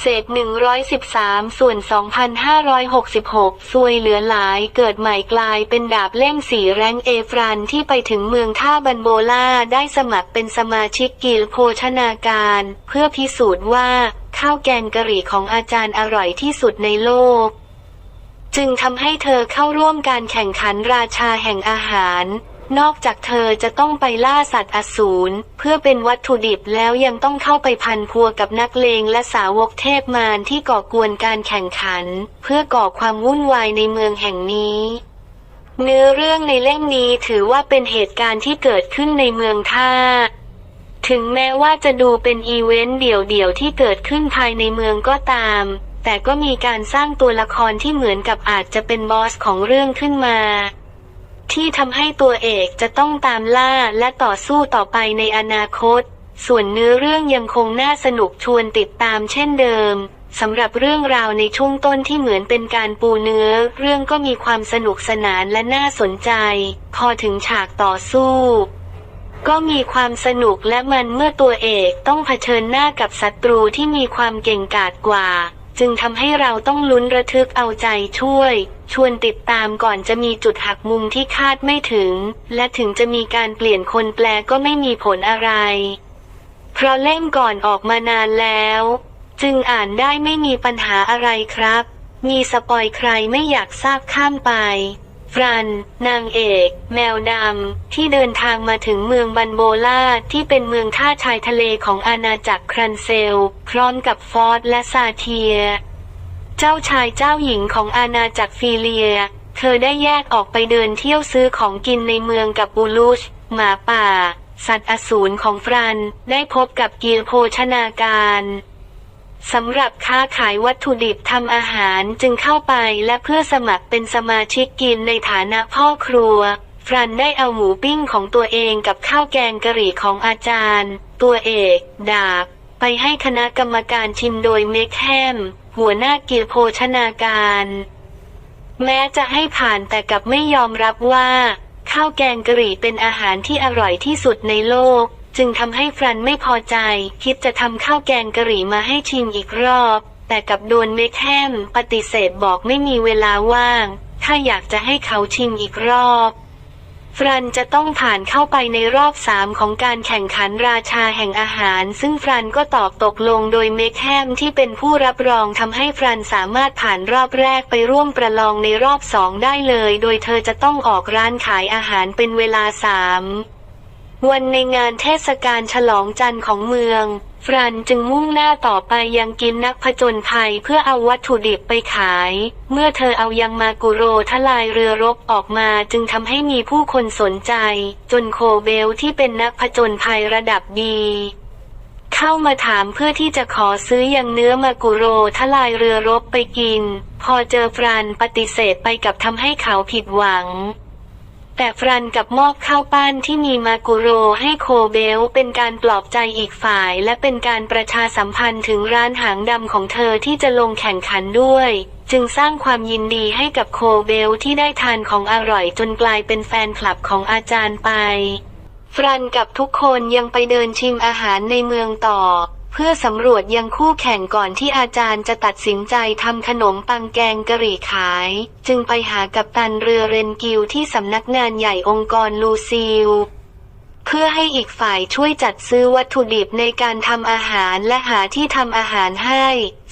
เศษ 113 ส่วน 2,566 ซวยเหลือหลายเกิดใหม่กลายเป็นดาบเล่มสีแรงเอฟรันที่ไปถึงเมืองท่าบันโบล่าได้สมัครเป็นสมาชิกกิลโภชนาการ เพื่อพิสูจน์ว่า ข้าวแกงกะหรี่ของอาจารย์อร่อยที่สุดในโลก จึงทำให้เธอเข้าร่วมการแข่งขันราชาแห่งอาหาร นอกจากเธอจะต้องไปล่าสัตว์อสูรเพื่อเป็นวัตถุดิบแล้วยังต้องเข้าไปพันพัวกับนักเลงและสาวกเทพมารที่ก่อกวนการแข่งขัน เพื่อก่อความวุ่นวายในเมืองแห่งนี้ เนื้อเรื่องในเล่มนี้ถือว่าเป็นเหตุการณ์ที่เกิดขึ้นในเมืองท่า ถึงแม้ว่าจะดูเป็นอีเวนต์เดี่ยวๆที่เกิดขึ้นภายในเมืองก็ตาม แต่ก็มีการสร้างตัวละครที่เหมือนกับอาจจะเป็นบอสของเรื่องขึ้นมา ที่ทำให้ตัวเอกจะต้องตามล่าและต่อสู้ต่อไปในอนาคต ส่วนเนื้อเรื่องยังคงน่าสนุกชวนติดตามเช่นเดิมสำหรับเรื่องราวในช่วงต้นที่เหมือนเป็นการปูเนื้อ เรื่องก็มีความสนุกสนานและน่าสนใจ พอถึงฉากต่อสู้ ก็มีความสนุกและมันเมื่อตัวเอกต้องเผชิญหน้ากับศัตรูที่มีความเก่งกาจกว่า จึงทำให้เราต้องลุ้นระทึกเอาใจช่วย ชวนติดตามก่อนจะมีจุดหักมุมที่คาดไม่ถึง และถึงจะมีการเปลี่ยนคนแปลก็ไม่มีผลอะไร เพราะเล่มก่อนออกมานานแล้ว จึงอ่านได้ไม่มีปัญหาอะไรครับ มีสปอยใครไม่อยากทราบข้ามไปฟรัน นางเอก แมวดำ ที่เดินทางมาถึงเมืองบันโบลาที่เป็นเมืองท่าชายทะเลของอาณาจักรครันเซล พร้อมกับฟอร์ดและซาเทีย เจ้าชายเจ้าหญิงของอาณาจักรฟิเลีย เธอได้แยกออกไปเดินเที่ยวซื้อของกินในเมืองกับบูลูช หมาป่า สัตว์อสูรของฟรัน ได้พบกับกีลโภชนาการสำหรับค้าขายวัตถุดิบทำอาหารจึงเข้าไปและเพื่อสมัครเป็นสมาชิกกินในฐานะพ่อครัว ฟรันได้เอาหมูปิ้งของตัวเองกับข้าวแกงกะหรี่ของอาจารย์ ตัวเอก ดาบ ไปให้คณะกรรมการชิมโดยเมคแฮม หัวหน้ากิลโภชนาการ แม้จะให้ผ่านแต่กับไม่ยอมรับว่า ข้าวแกงกะหรี่เป็นอาหารที่อร่อยที่สุดในโลก จึงทำให้ฟรันไม่พอใจ คิดจะทำข้าวแกงกะหรี่มาให้ชิมอีกรอบ แต่กับโดนเมคแฮมปฏิเสธบอกไม่มีเวลาว่าง ถ้าอยากจะให้เขาชิมอีกรอบ ฟรันจะต้องผ่านเข้าไปในรอบสามของการแข่งขันราชาแห่งอาหาร ซึ่งฟรันก็ตอบตกลงโดยเมคแฮมที่เป็นผู้รับรองทำให้ฟรันสามารถผ่านรอบแรกไปร่วมประลองในรอบสองได้เลย โดยเธอจะต้องออกร้านขายอาหารเป็นเวลาสามวันในงานเทศกาลฉลองจันทร์ของเมือง ฟรันจึงมุ่งหน้าต่อไปยังกินนักผจญภัยเพื่อเอาวัตถุดิบไปขาย เมื่อเธอเอายังมากุโรทลายเรือรบออกมาจึงทำให้มีผู้คนสนใจ จนโคเบลที่เป็นนักผจญภัยระดับดีเข้ามาถามเพื่อที่จะขอซื้อยังเนื้อมากุโรทลายเรือรบไปกิน พอเจอฟรันปฏิเสธไปกับทำให้เขาผิดหวัง แต่ฟรันกับมอบข้าวปั้นที่มีมากุโรให้โคเบลเป็นการปลอบใจอีกฝ่าย และเป็นการประชาสัมพันธ์ถึงร้านหางดำของเธอที่จะลงแข่งขันด้วย จึงสร้างความยินดีให้กับโคเบลที่ได้ทานของอร่อยจนกลายเป็นแฟนคลับของอาจารย์ไป ฟรันกับทุกคนยังไปเดินชิมอาหารในเมืองต่อ เพื่อสำรวจยังคู่แข่งก่อนที่อาจารย์จะตัดสินใจทำขนมปังแกงกะหรี่ขาย จึงไปหากัปตันเรือเรนกิวที่สำนักงานใหญ่องค์กรลูซิลเพื่อให้อีกฝ่ายช่วยจัดซื้อวัตถุดิบในการทำอาหารและหาที่ทำอาหารให้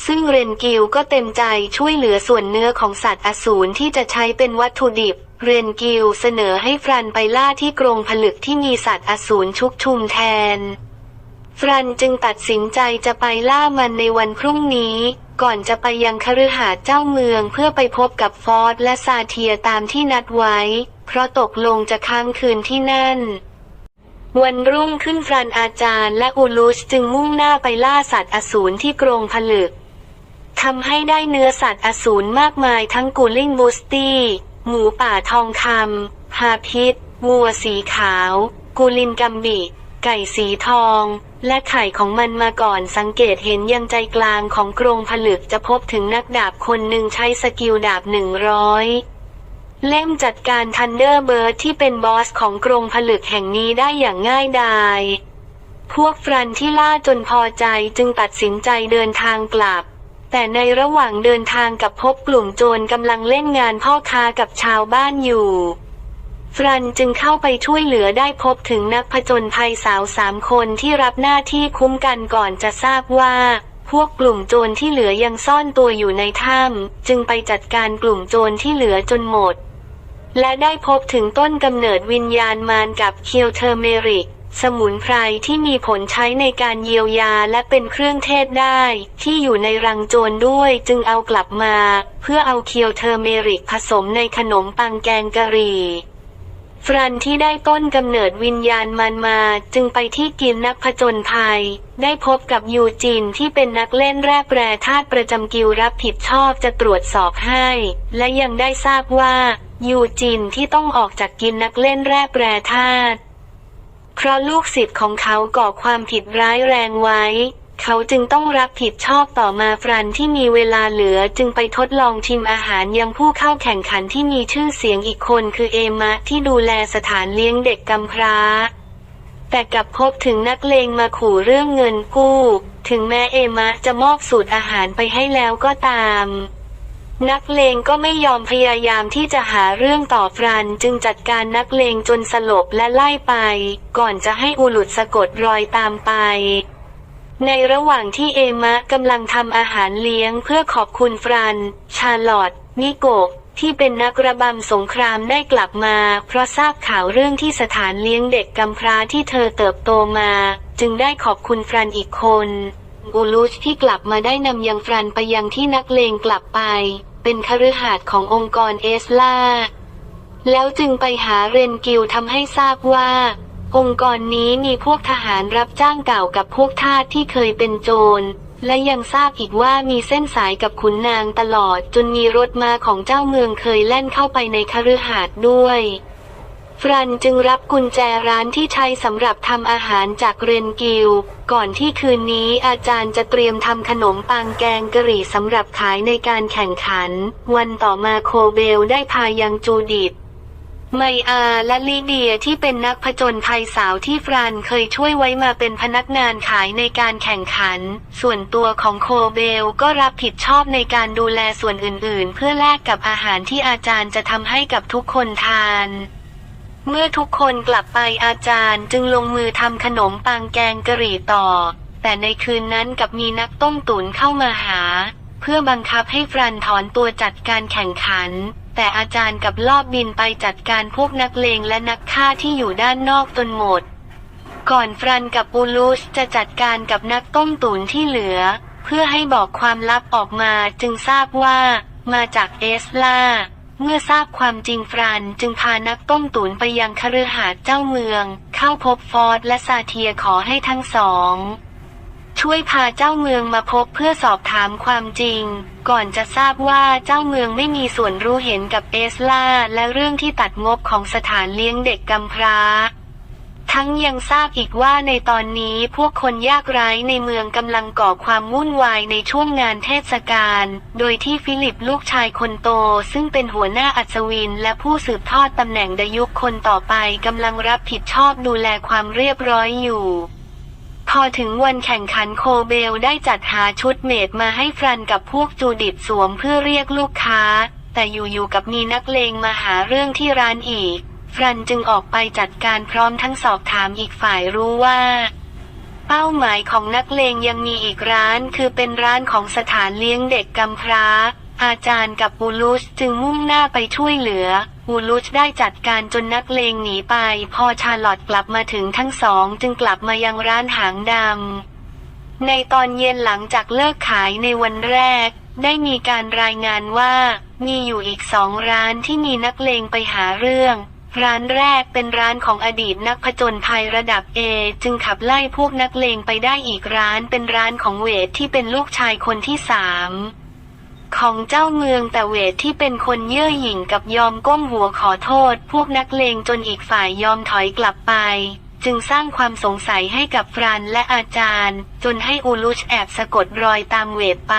ซึ่งเรนกิลก็เต็มใจช่วยเหลือส่วนเนื้อของสัตว์อสูรที่จะใช้เป็นวัตถุดิบ เรนกิลเสนอให้ฟรันไปล่าที่กรงผลึกที่มีสัตว์อสูรชุกชุมแทน ฟรันจึงตัดสินใจจะไปล่ามันในวันพรุ่งนี้ ก่อนจะไปยังคฤหาสน์เจ้าเมืองเพื่อไปพบกับฟอร์ดและซาเทียตามที่นัดไว้ เพราะตกลงจะค้างคืนที่นั่น วันรุ่งขึ้นฟรันอาจารย์และอูลุสจึงมุ่งหน้าไปล่าสัตว์อสูรที่กรงผลึกทำให้ได้เนื้อสัตว์อสูรมากมายทั้งกูลิงบูสตี้หมูป่าทองคำฮาพิษวัวสีขาว กูลินกัมบิ ไก่สีทอง และไข่ของมันมาก่อนสังเกตเห็นยังใจกลางของกรงผลึกจะพบถึงนักดาบคนหนึ่งใช้สกิลดาบหนึ่งร้อยเล่มจัดการทันเดอร์เบิร์ดที่เป็นบอสของกรงผลึกแห่งนี้ได้อย่างง่ายดาย พวกฟรันที่ล่าจนพอใจจึงตัดสินใจเดินทางกลับ แต่ในระหว่างเดินทางกับพบกลุ่มโจรกำลังเล่นงานพ่อค้ากับชาวบ้านอยู่ ฟรันจึงเข้าไปช่วยเหลือได้พบถึงนักผจญภัยสาวสามคนที่รับหน้าที่คุ้มกันก่อนจะทราบว่า พวกกลุ่มโจรที่เหลือยังซ่อนตัวอยู่ในถ้ำจึงไปจัดการกลุ่มโจรที่เหลือจนหมด และได้พบถึงต้นกำเนิดวิญญาณมารกับเคียวเทอร์เมริก สมุนไพรที่มีผลใช้ในการเยียวยาและเป็นเครื่องเทศได้ ที่อยู่ในรังโจรด้วยจึงเอากลับมา เพื่อเอาเคียวเทอร์เมริกผสมในขนมปังแกงกะหรี่ ฟรันที่ได้ต้นกำเนิดวิญญาณมันมา จึงไปที่กินนักผจญภัย ได้พบกับยูจินที่เป็นนักเล่นแร่แปรธาตุประจำกิลรับผิดชอบจะตรวจสอบให้ และยังได้ทราบว่ายูจินที่ต้องออกจากกินนักเล่นแร่แปรธาตุเพราะลูกศิษย์ของเขาก่อความผิดร้ายแรงไว้ เขาจึงต้องรับผิดชอบต่อมาฟรันที่มีเวลาเหลือจึงไปทดลองชิมอาหารยังผู้เข้าแข่งขันที่มีชื่อเสียงอีกคนคือเอมะที่ดูแลสถานเลี้ยงเด็กกำพร้า แต่กลับพบถึงนักเลงมาขู่เรื่องเงินกู้ ถึงแม้เอมะจะมอบสูตรอาหารไปให้แล้วก็ตาม นักเลงก็ไม่ยอมพยายามที่จะหาเรื่องต่อฟรันจึงจัดการนักเลงจนสลบและไล่ไป ก่อนจะให้อูหลุดสะกดรอยตามไป ในระหว่างที่เอมะกำลังทำอาหารเลี้ยงเพื่อขอบคุณฟรัน ชาร์ลอตนิโกะที่เป็นนักระบำสงครามได้กลับมา เพราะทราบข่าวเรื่องที่สถานเลี้ยงเด็กกำพร้าที่เธอเติบโตมา จึงได้ขอบคุณฟรันอีกคนอูลุชที่กลับมาได้นำยังฟรันไปยังที่นักเลงกลับไป เป็นคฤหาสน์ขององค์กรเอสลาแล้วจึงไปหาเรนกิลทำให้ทราบว่า องค์กรนี้มีพวกทหารรับจ้างเก่ากับพวกทาสที่เคยเป็นโจร และยังทราบอีกว่ามีเส้นสายกับขุนนางตลอดจนมีรถมาของเจ้าเมืองเคยแล่นเข้าไปในคฤหาสน์ด้วย ฟรันจึงรับกุญแจร้านที่ใช้สำหรับทำอาหารจากเรนกิล ก่อนที่คืนนี้อาจารย์จะเตรียมทำขนมปังแกงกะหรี่สำหรับขายในการแข่งขัน วันต่อมาโคเบลได้พายังจูดิต ไมอาและลีเดียที่เป็นนักผจญภัยสาวที่ฟรานเคยช่วยไว้มาเป็นพนักงานขายในการแข่งขัน ส่วนตัวของโคเบลก็รับผิดชอบในการดูแลส่วนอื่นๆ เพื่อแลกกับอาหารที่อาจารย์จะทำให้กับทุกคนทานเมื่อทุกคนกลับไปอาจารย์จึงลงมือทำขนมปังแกงกะหรี่ต่อ แต่ในคืนนั้นกับมีนักต้มตุ๋นเข้ามาหา เพื่อบังคับให้ฟรันถอนตัวจัดการแข่งขัน แต่อาจารย์กับลอบบินไปจัดการพวกนักเลงและนักฆ่าที่อยู่ด้านนอกจนหมด ก่อนฟรันกับปูลูสจะจัดการกับนักต้มตุ๋นที่เหลือ เพื่อให้บอกความลับออกมาจึงทราบว่า มาจากเอสลาเมื่อทราบความจริงฟรันจึงพานักต้มตุ๋นไปยังคฤหาสน์เจ้าเมือง เข้าพบฟอร์ดและซาเทียขอให้ทั้งสอง ช่วยพาเจ้าเมืองมาพบเพื่อสอบถามความจริง ก่อนจะทราบว่าเจ้าเมืองไม่มีส่วนรู้เห็นกับเอสลาและเรื่องที่ตัดงบของสถานเลี้ยงเด็กกำพร้า ทั้งยังทราบอีกว่าในตอนนี้พวกคนยากไร้ในเมืองกำลังก่อความวุ่นวายในช่วงงานเทศกาล โดยที่ฟิลิปลูกชายคนโตซึ่งเป็นหัวหน้าอัศวินและผู้สืบทอดตำแหน่งดยุคคนต่อไปกำลังรับผิดชอบดูแลความเรียบร้อยอยู่ พอถึงวันแข่งขันโคเบลได้จัดหาชุดเมดมาให้ฟรันกับพวกจูดิตสวมเพื่อเรียกลูกค้า แต่อยู่ๆกับมีนักเลงมาหาเรื่องที่ร้านอีก ฟรันจึงออกไปจัดการพร้อมทั้งสอบถามอีกฝ่ายรู้ว่า เป้าหมายของนักเลงยังมีอีกร้านคือเป็นร้านของสถานเลี้ยงเด็กกำพร้า อาจารย์กับบูลุสจึงมุ่งหน้าไปช่วยเหลือ บูลุสได้จัดการจนนักเลงหนีไป พอชาลอตกลับมาถึงทั้งสองจึงกลับมายังร้านหางดำ ในตอนเย็นหลังจากเลิกขายในวันแรก ได้มีการรายงานว่า มีอยู่อีกสองร้านที่มีนักเลงไปหาเรื่อง ร้านแรกเป็นร้านของอดีตนักผจญภัยระดับเอจึงขับไล่พวกนักเลงไปได้อีกร้านเป็นร้านของเวทที่เป็นลูกชายคนที่สาม ของเจ้าเมืองแต่เวทที่เป็นคนเย่อหยิ่งกับยอมก้มหัวขอโทษ พวกนักเลงจนอีกฝ่ายยอมถอยกลับไป จึงสร้างความสงสัยให้กับฟรันและอาจารย์ จนให้อูลุชแอบสะกดรอยตามเวทไป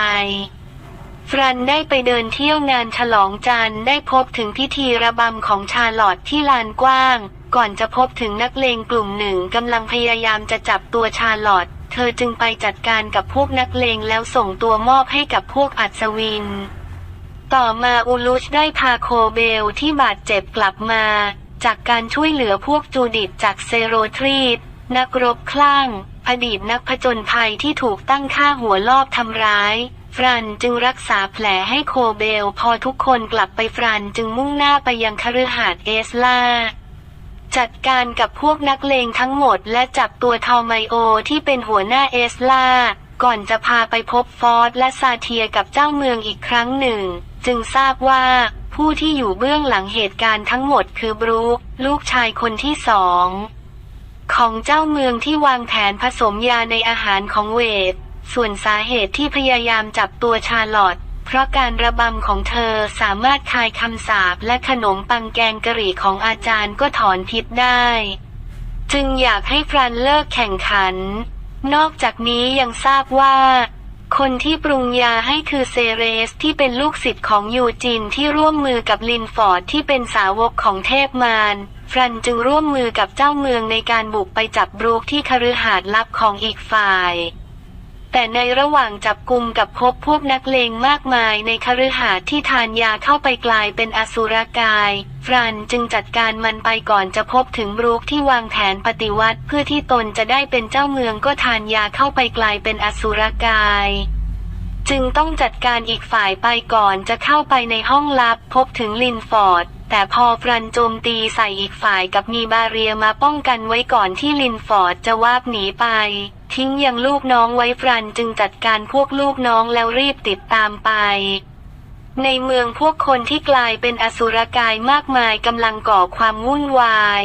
ฟรันได้ไปเดินเที่ยวงานฉลองจันได้พบถึงพิธีระบำของชาลอตที่ลานกว้าง ก่อนจะพบถึงนักเลงกลุ่มหนึ่งกำลังพยายามจะจับตัวชาลอต เธอจึงไปจัดการกับพวกนักเลงแล้วส่งตัวมอบให้กับพวกอัศวิน ต่อมาอูลุชได้พาโคเบลที่บาดเจ็บกลับมา จากการช่วยเหลือพวกจูดิตจากเซโรทรีดนักรบคลั่ง อดีตนักผจญภัยที่ถูกตั้งค่าหัวลอบทำร้าย ฟรันจึงรักษาแผลให้โคเบล พอทุกคนกลับไปฟรันจึงมุ่งหน้าไปยังคฤหาสน์เอสลา จัดการกับพวกนักเลงทั้งหมดและจับตัวทอไมโอที่เป็นหัวหน้าเอสลาก่อนจะพาไปพบฟอร์ดและซาเทียกับเจ้าเมืองอีกครั้งหนึ่ง จึงทราบว่าผู้ที่อยู่เบื้องหลังเหตุการณ์ทั้งหมดคือบรูคลูกชายคนที่สองของเจ้าเมืองที่วางแผนผสมยาในอาหารของเวท ส่วนสาเหตุที่พยายามจับตัวชาลอต เพราะการระบำของเธอสามารถคายคำสาปและขนมปังแกงกะหรี่ของอาจารย์ก็ถอนพิษได้ จึงอยากให้ฟรันเลิกแข่งขัน นอกจากนี้ยังทราบว่า คนที่ปรุงยาให้คือเซเรสที่เป็นลูกศิษย์ของยูจินที่ร่วมมือกับลินฟอร์ดที่เป็นสาวกของเทพมารฟรันจึงร่วมมือกับเจ้าเมืองในการบุกไปจับบรูคที่คฤหาสน์ลับของอีกฝ่าย แต่ในระหว่างจับกลุ่มกับพบพวกนักเลงมากมายในคฤหาสน์ที่ทานยาเข้าไปกลายเป็นอสุรกาย ฟรันจึงจัดการมันไปก่อนจะพบถึงบรูคที่วางแผนปฏิวัติ เพื่อที่ตนจะได้เป็นเจ้าเมืองก็ทานยาเข้าไปกลายเป็นอสุรกายจึงต้องจัดการอีกฝ่ายไปก่อนจะเข้าไปในห้องลับพบถึงลินฟอร์ด แต่พอฟรันโจมตีใส่อีกฝ่ายกับมีบาเรียมาป้องกันไว้ก่อนที่ลินฟอร์ดจะวาบหนีไป ทิ้งยังลูกน้องไว้ฟรันจึงจัดการพวกลูกน้องแล้วรีบติดตามไป ในเมืองพวกคนที่กลายเป็นอสุรกายมากมายกำลังก่อความวุ่นวาย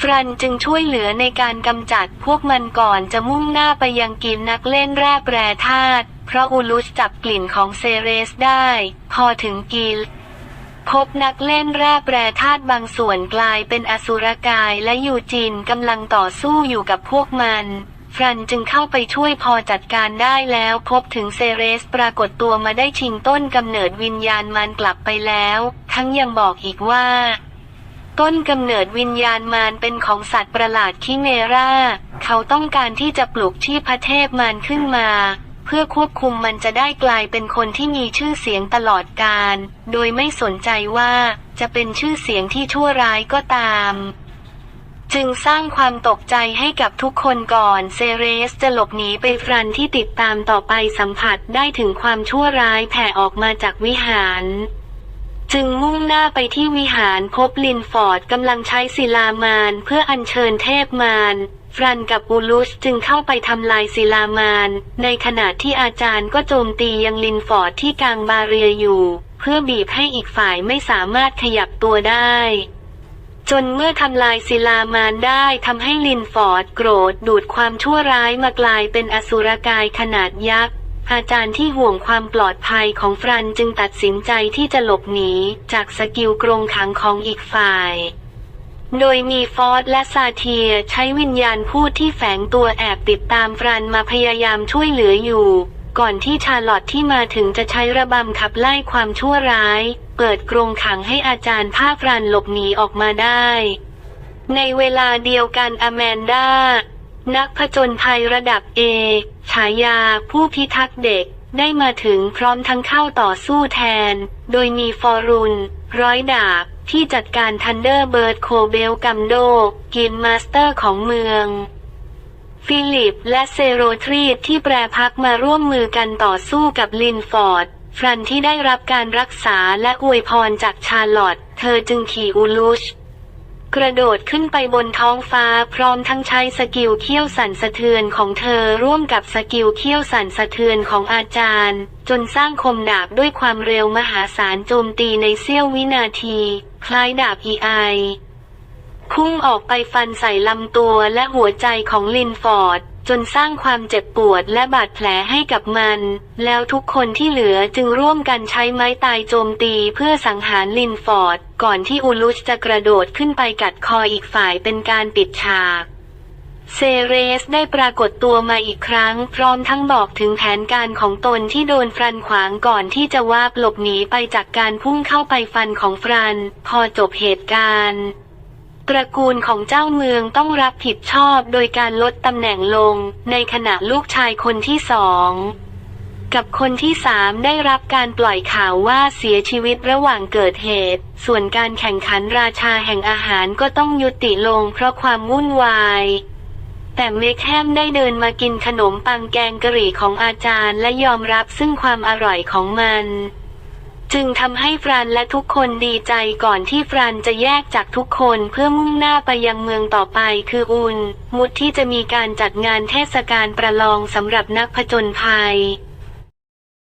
ฟรันจึงช่วยเหลือในการกำจัดพวกมันก่อนจะมุ่งหน้าไปยังกินนักเล่นแร่แปรธาตุเพราะอูลุสจับกลิ่นของเซเรสได้ พอถึงกิลพบนักเล่นแร่แปรธาตุบางส่วนกลายเป็นอสุรกายและยูจินกำลังต่อสู้อยู่กับพวกมัน รันจึงเข้าไปช่วยพอจัดการได้แล้วพบถึงเซเรสปรากฏตัวมาได้ชิงต้นกำเนิดวิญญาณมันกลับไปแล้ว ทั้งยังบอกอีกว่า ต้นกำเนิดวิญญาณมารเป็นของสัตว์ประหลาดคิเมรา เขาต้องการที่จะปลุกชีพเทพมารขึ้นมาเพื่อควบคุมมันจะได้กลายเป็นคนที่มีชื่อเสียงตลอดกาลโดยไม่สนใจว่าจะเป็นชื่อเสียงที่ชั่วร้ายก็ตาม จึงสร้างความตกใจให้กับทุกคนก่อน เซเรสจะหลบหนีไปฟรันที่ติดตามต่อไปสัมผัสได้ถึงความชั่วร้ายแผ่ออกมาจากวิหาร จึงมุ่งหน้าไปที่วิหารพบลินฟอร์ดกำลังใช้ศิลามานเพื่ออัญเชิญเทพมารฟรันกับอูลุสจึงเข้าไปทำลายศิลามาน ในขณะที่อาจารย์ก็โจมตียังลินฟอร์ดที่กลางบาเรียอยู่ เพื่อบีบให้อีกฝ่ายไม่สามารถขยับตัวได้ จนเมื่อทำลายศิลามานได้ทำให้ลินฟอร์ดโกรธดูดความชั่วร้ายมากลายเป็นอสุรกายขนาดยักษ์อาจารย์ที่ห่วงความปลอดภัยของฟรันจึงตัดสินใจที่จะหลบหนีจากสกิลกรงขังของอีกฝ่าย โดยมีฟอร์ดและซาเทียใช้วิญญาณพูดที่แฝงตัวแอบติดตามฟรันมาพยายามช่วยเหลืออยู่ ก่อนที่ชาร์ลอตที่มาถึงจะใช้ระบำขับไล่ความชั่วร้าย เปิดกรงขังให้อาจารย์ภาพรันหลบหนีออกมาได้ ในเวลาเดียวกันอแมนดา นักผจญภัยระดับเอฉายา ผู้พิทักษ์เด็ก ได้มาถึงพร้อมทั้งเข้าต่อสู้แทน โดยมีฟอรุน ร้อยดาบ ที่จัดการทันเดอร์เบิร์ดโคเบลกัมโดกินมาสเตอร์ของเมือง ฟิลิปและเซโรทรีดที่แปรพักมาร่วมมือกันต่อสู้กับลินฟอร์ด ฟรันที่ได้รับการรักษาและอวยพรจากชาร์ลอตเธอจึงขี่อูลุชกระโดดขึ้นไปบนท้องฟ้าพร้อมทั้งใช้สกิลเขี้ยวสั่นสะเทือนของเธอร่วมกับสกิลเขี้ยวสั่นสะเทือนของอาจารย์ จนสร้างคมดาบด้วยความเร็วมหาศาลโจมตีในเสี้ยววินาที คล้ายดาบอีไอ พุ่งออกไปฟันใส่ลำตัวและหัวใจของลินฟอร์ด จนสร้างความเจ็บปวดและบาดแผลให้กับมัน แล้วทุกคนที่เหลือจึงร่วมกันใช้ไม้ตายโจมตีเพื่อสังหารลินฟอร์ด ก่อนที่อูลุชจะกระโดดขึ้นไปกัดคออีกฝ่ายเป็นการปิดฉากเซเรสได้ปรากฏตัวมาอีกครั้ง พร้อมทั้งบอกถึงแผนการของตนที่โดนฟรันขวางก่อนที่จะวาบหลบหนีไปจากการพุ่งเข้าไปฟันของฟรัน พอจบเหตุการณ์ ตระกูลของเจ้าเมืองต้องรับผิดชอบโดยการลดตำแหน่งลง ในขณะลูกชายคนที่สองกับคนที่สามได้รับการปล่อยข่าวว่าเสียชีวิตระหว่างเกิดเหตุ ส่วนการแข่งขันราชาแห่งอาหารก็ต้องยุติลงเพราะความวุ่นวาย แต่เมคแฮมได้เดินมากินขนมปังแกงกะหรี่ของอาจารย์และยอมรับซึ่งความอร่อยของมัน จึงทำให้ฟรานและทุกคนดีใจก่อนที่ฟรานจะแยกจากทุกคนเพื่อมุ่งหน้าไปยังเมืองต่อไปคืออุนมุดที่จะมีการจัดงานเทศกาลประลองสำหรับนักผจญภัย